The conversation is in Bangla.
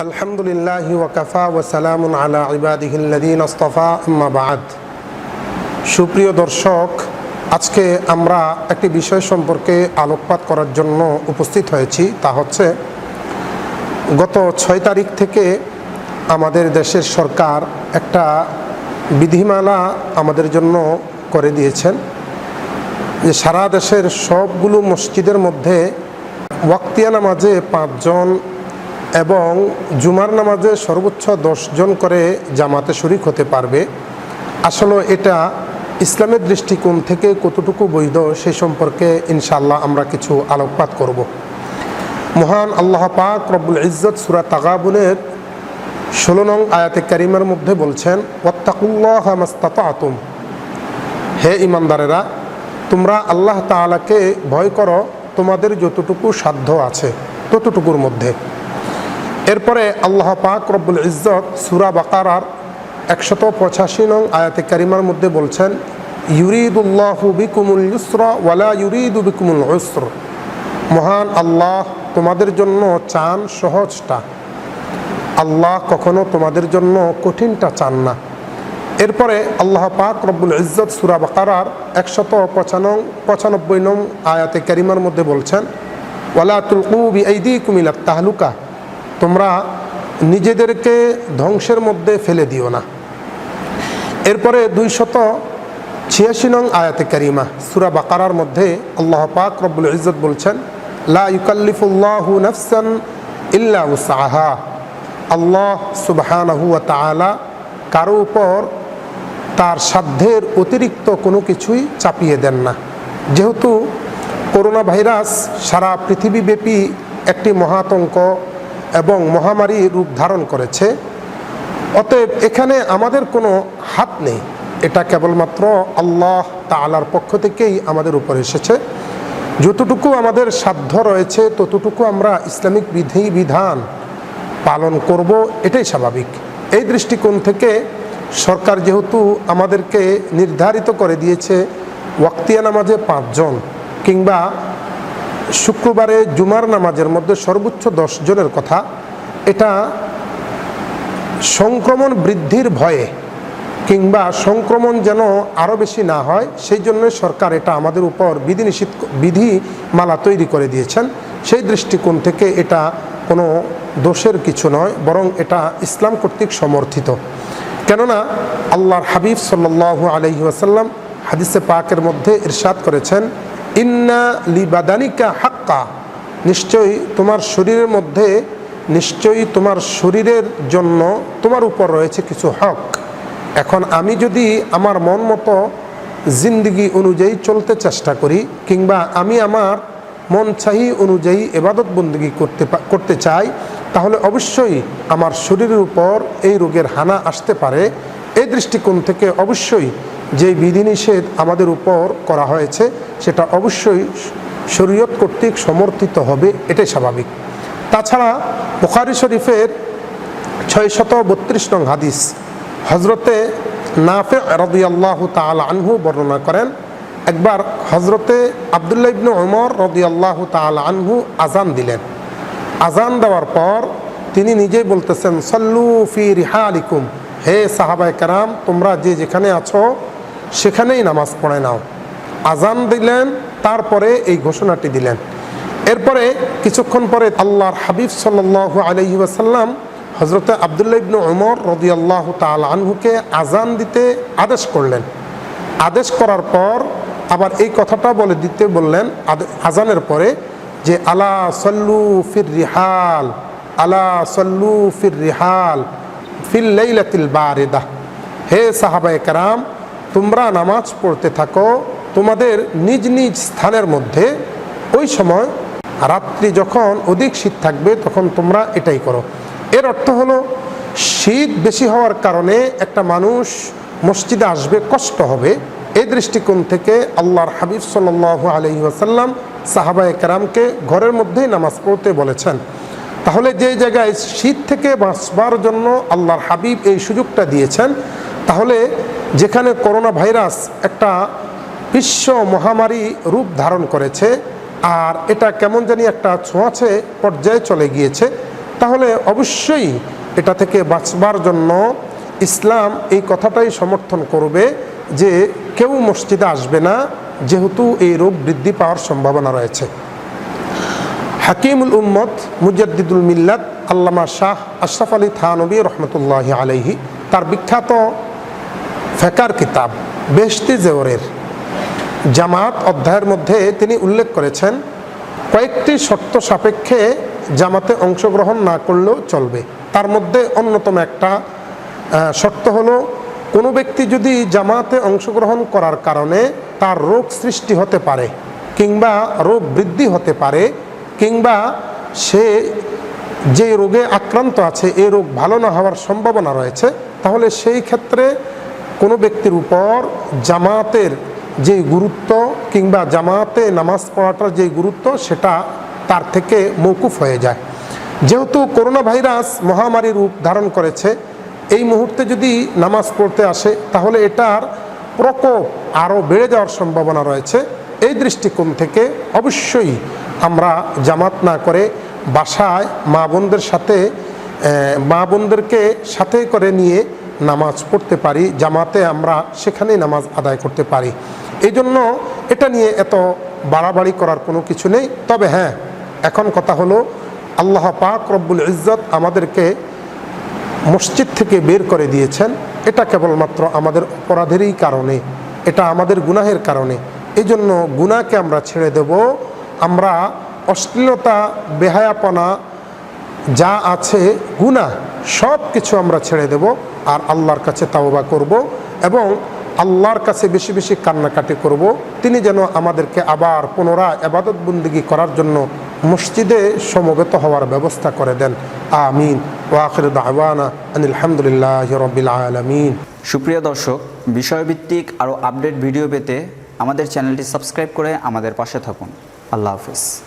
الحمد لله وكفى وسلام على عباده الذين اصطفى أما بعد সুপ্রিয় দর্শক আজকে আমরা একটি বিষয় সম্পর্কে আলোকপাত করার জন্য উপস্থিত হয়েছি তা হচ্ছে গত ছয় তারিখ থেকে আমাদের দেশের সরকার একটা বিধিমালা আমাদের জন্য করে দিয়েছেন যে সারা দেশের সবগুলো মসজিদের মধ্যে ওয়াক্তিয়া নামাজে পাঁচজন এবং জুমার নামাজে সর্বোচ্চ দশজন করে জামাতে শরিক হতে পারবে। আসলে এটা ইসলামের দৃষ্টিকোণ থেকে কতটুকু বৈধ সে সম্পর্কে ইনশাল্লাহ আমরা কিছু আলোকপাত করব। মহান আল্লাহ পাক রব্বুল ইজ্জত সুরা তাগাবুনের ষোলো নং আয়াতে কারিমের মধ্যে বলছেন, ওয়াত্তাকুল্লাহ মাস্তাত আতুম হে ইমানদারেরা, তোমরা আল্লাহ তাআলাকে ভয় করো, তোমাদের যতটুকু সাধ্য আছে ততটুকুর মধ্যে। এরপরে আল্লাহ পাক রব্বুল ইজ্জত সুরা বাকারার একশত পঁচাশি নং আয়াতে কারিমার মধ্যে বলছেন, ইউরিদুল্লাহু বিকুমুল ইউসরা ওয়ালা ইউরিদু বিকুমুল উসর। মহান আল্লাহ তোমাদের জন্য চান সহজটা। আল্লাহ কখনো তোমাদের জন্য কঠিনটা চান না। এরপরে আল্লাহ পাক রব্বুল ইজ্জত সুরা বাকারার একশত পঁচানং, পঁচানব্বই নং আয়াতে কারিমার মধ্যে বলছেন, ওয়ালা তুলকু বি আইদি কুমিলাত তাহলুকা। তোমরা নিজেদেরকে ধ্বংসের মধ্যে ফেলে দিও না। এরপরে দুইশত ছিয়াশি নং আয়াতে কারিমা, সুরা বাকারার মধ্যে আল্লাহ পাক রব্বুল ইজ্জত বলছেন, লা ইউকাল্লিফুল্লাহু নাফসান ইল্লা উসাহা আল্লাহ সুবহানাহু ওয়া তাআলা কারও উপর তার সাধ্যের অতিরিক্ত কোনো কিছুই চাপিয়ে দেন না। যেহেতু করোনা ভাইরাস সারা পৃথিবীব্যাপী একটি মহাতঙ্ক এবং মহামারী রূপ ধারণ করেছে। অতএব এখানে আমাদের কোনো হাত নেই। এটা কেবলমাত্র আল্লাহ তালার পক্ষ থেকেই আমাদের উপর এসেছে। যতটুকু আমাদের সাধ্য রয়েছে, ততটুকু আমরা ইসলামিক বিধি, বিধান পালন করব, এটাই স্বাভাবিক। এই দৃষ্টিকোণ থেকে সরকার যেহেতু আমাদেরকে নির্ধারিত করে দিয়েছে, ওয়াক্তিয়া নামাজে পাঁচজন কিংবা শুক্রবারে জুমার নামাজের মধ্যে সর্বোচ্চ দশ জনের কথা। এটা সংক্রমণ বৃদ্ধির ভয়ে কিংবা সংক্রমণ যেন আরও বেশি না হয়, সেই জন্য সরকার এটা আমাদের উপর বিধি নিষিদ্ধ বিধিমালা তৈরি করে দিয়েছেন। সেই দৃষ্টিকোণ থেকে এটা কোনো দোষের কিছু নয়, বরং এটা ইসলাম কর্তৃক সমর্থিত। কেননা আল্লাহর হাবিব সাল্লু আলহি আসাল্লাম হাদিসে পাকের মধ্যে ইরশাদ করেছেন ইন্না লিবাদানিকা হাক্কা। নিশ্চয়ই তোমার শরীরের মধ্যে, নিশ্চয়ই তোমার শরীরের জন্য তোমার উপর রয়েছে কিছু হক। এখন আমি যদি আমার মন মতো জিন্দিগি অনুযায়ী চলতে চেষ্টা করি, কিংবা আমি আমার মন চাহি অনুযায়ী এবাদত বন্দিগি করতে করতে চাই, তাহলে অবশ্যই আমার শরীরের উপর এই রোগের হানা আসতে পারে। এই দৃষ্টিকোণ থেকে অবশ্যই যে বিধিনিষেধ আমাদের উপর করা হয়েছে, সেটা অবশ্যই শরীয়ত কর্তৃক সমর্থিত হবে, এটাই স্বাভাবিক। তাছাড়া বুখারি শরীফের ছয় শত বত্রিশ নং হাদিস হজরতে নাফে রদিয়াল্লাহ তাল আনহু বর্ণনা করেন, একবার হজরতে আবদুল্লা ইবনু ওমর রদিয়াল্লাহ তাল আনহু আজান দিলেন। আজান দেওয়ার পর তিনি নিজেই বলতেছেন, সল্লু ফি রিহা আলিকুম হে সাহাবাই কারাম, তোমরা যে যেখানে আছো সেখানেই নামাজ পড়ে নাও। আজান দিলেন, তারপরে এই ঘোষণাটি দিলেন। এরপরে কিছুক্ষণ পরে আল্লাহর হাবিব সাল্লু আলহি আসাল্লাম হজরত আবদুল্লা ইবনু ওমর রদি আল্লাহ তাল আনহুকে আজান দিতে আদেশ করলেন। আদেশ করার পর আবার এই কথাটা বলে দিতে বললেন আজানের পরে যে, আলা সল্লু ফির রিহাল, আলা সল্লু ফির রিহাল ফিল লাইলাতিল বারেদা। হে সাহাবায়ে কারাম তোমরা নামাজ পড়তে থাকো তোমাদের নিজ নিজ স্থানের মধ্যে। ওই সময় রাত্রি যখন অধিক শীত থাকবে, তখন তোমরা এটাই করো। এর অর্থ হলো, শীত বেশি হওয়ার কারণে একটা মানুষ মসজিদে আসবে, কষ্ট হবে। এই দৃষ্টিকোণ থেকে আল্লাহর হাবিব সাল আলহি আসাল্লাম সাহাবা একরামকে ঘরের মধ্যেই নামাজ পড়তে বলেছেন। তাহলে যে জায়গায় শীত থেকে বাঁচবার জন্য আল্লাহর হাবিব এই সুযোগটা দিয়েছেন, তাহলে যেখানে করোনা ভাইরাস একটা বিশ্ব মহামারী রূপ ধারণ করেছে, আর এটা কেমন জানি একটা ছোঁয়াছে পর্যায়ে চলে গিয়েছে, তাহলে অবশ্যই এটা থেকে বাঁচবার জন্য ইসলাম এই কথাটাই সমর্থন করবে যে কেউ মসজিদে আসবে না, যেহেতু এই রোগ বৃদ্ধি পাওয়ার সম্ভাবনা রয়েছে। হাকিমুল উম্মত মুজাদ্দিদুল মিল্লাত আল্লামা শাহ আশরাফ আলী থানবী রহমতুল্লাহ আলাইহি, তার বিখ্যাত ফেকার কিতাব, বেশতি জেওরের। জামাত অধ্যায়ের মধ্যে তিনি উল্লেখ করেছেন, কয়েকটি শর্ত সাপেক্ষে জামাতে অংশগ্রহণ না করলেও চলবে। তার মধ্যে অন্যতম একটা শর্ত হলো, কোনো ব্যক্তি যদি জামাতে অংশগ্রহণ করার কারণে তার রোগ সৃষ্টি হতে পারে, কিংবা রোগ বৃদ্ধি হতে পারে, কিংবা সে যে রোগে আক্রান্ত আছে এই রোগ ভালো না হওয়ার সম্ভাবনা রয়েছে, তাহলে সেই ক্ষেত্রে কোনো ব্যক্তির উপর জামাতের যে গুরুত্ব কিংবা জামাতে নামাজ পড়াটার যে গুরুত্ব, সেটা তার থেকে মৌকুফ হয়ে যায়। যেহেতু করোনা ভাইরাস মহামারী রূপ ধারণ করেছে, এই মুহূর্তে যদি নামাজ পড়তে আসে, তাহলে এটার প্রকোপ আরও বেড়ে যাওয়ার সম্ভাবনা রয়েছে। এই দৃষ্টিকোণ থেকে অবশ্যই আমরা জামাত না করে বাসায় মা বোনদের সাথে মা বোনদেরকে সাথে করে নিয়ে নামাজ পড়তে পারি, জামাতে আমরা সেখানেই নামাজ আদায় করতে পারি। এই জন্য এটা নিয়ে এত বাড়াবাড়ি করার কোনো কিছু নেই। তবে হ্যাঁ এখন কথা হলো, আল্লাহ পাক রব্বুল ইজ্জত আমাদেরকে মসজিদ থেকে বের করে দিয়েছেন। এটা কেবলমাত্র আমাদের অপরাধেরই কারণে, এটা আমাদের গুনাহের কারণে। এই জন্য গুনাহকে আমরা ছেড়ে দেব। আমরা অশ্লীলতা, বেহায়াপনা যা আছে, গুনাহ সব কিছু আমরা ছেড়ে দেব আর আল্লাহর কাছে তাওবা করব এবং আল্লাহর কাছে বেশি বেশি কান্নাকাটি করব। তিনি যেন আমাদেরকে আবার পুনরায় আবাদত বন্দিগি করার জন্য মসজিদে সমবেত হওয়ার ব্যবস্থা করে দেন। আমিন। ওয়াখির দাওয়ানা আনিল হামদুলিল্লাহ রবিল আলমিন। সুপ্রিয় দর্শক, বিষয়ভিত্তিক আরও আপডেট ভিডিও পেতে আমাদের চ্যানেলটি সাবস্ক্রাইব করে আমাদের পাশে থাকুন। আল্লাহ হাফিজ।